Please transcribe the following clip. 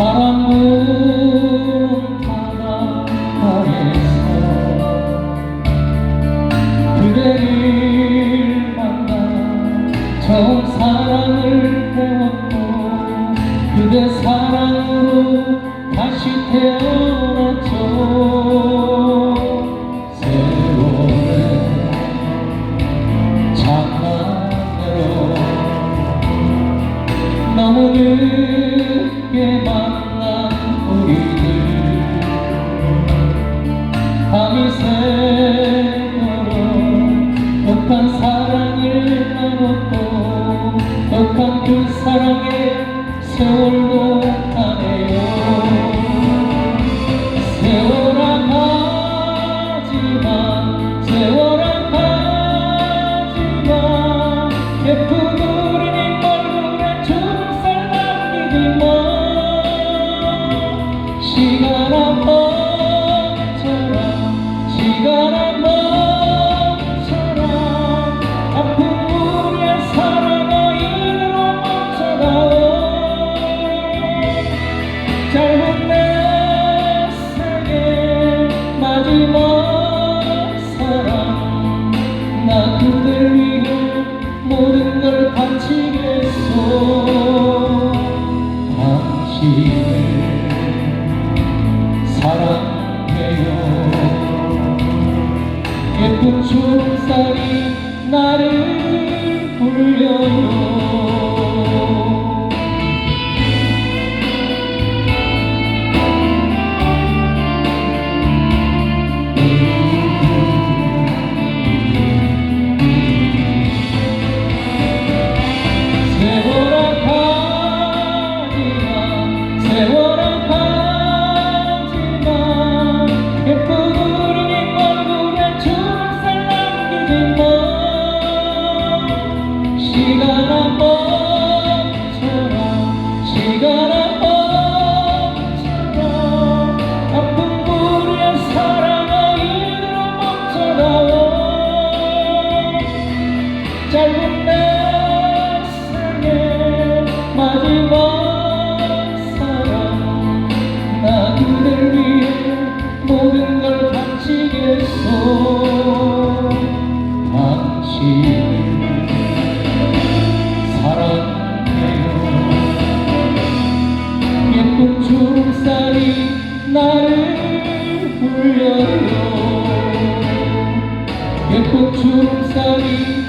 Karanlık 어렵게 만난 우리들. 밤이 새도록 독한 사랑을 나눴고 독한 그 사랑의 세월도 뭐 시간 주세요 예쁜 좁쌀이 나를 봄처럼 지금 나를 불려요. 백곡 중살이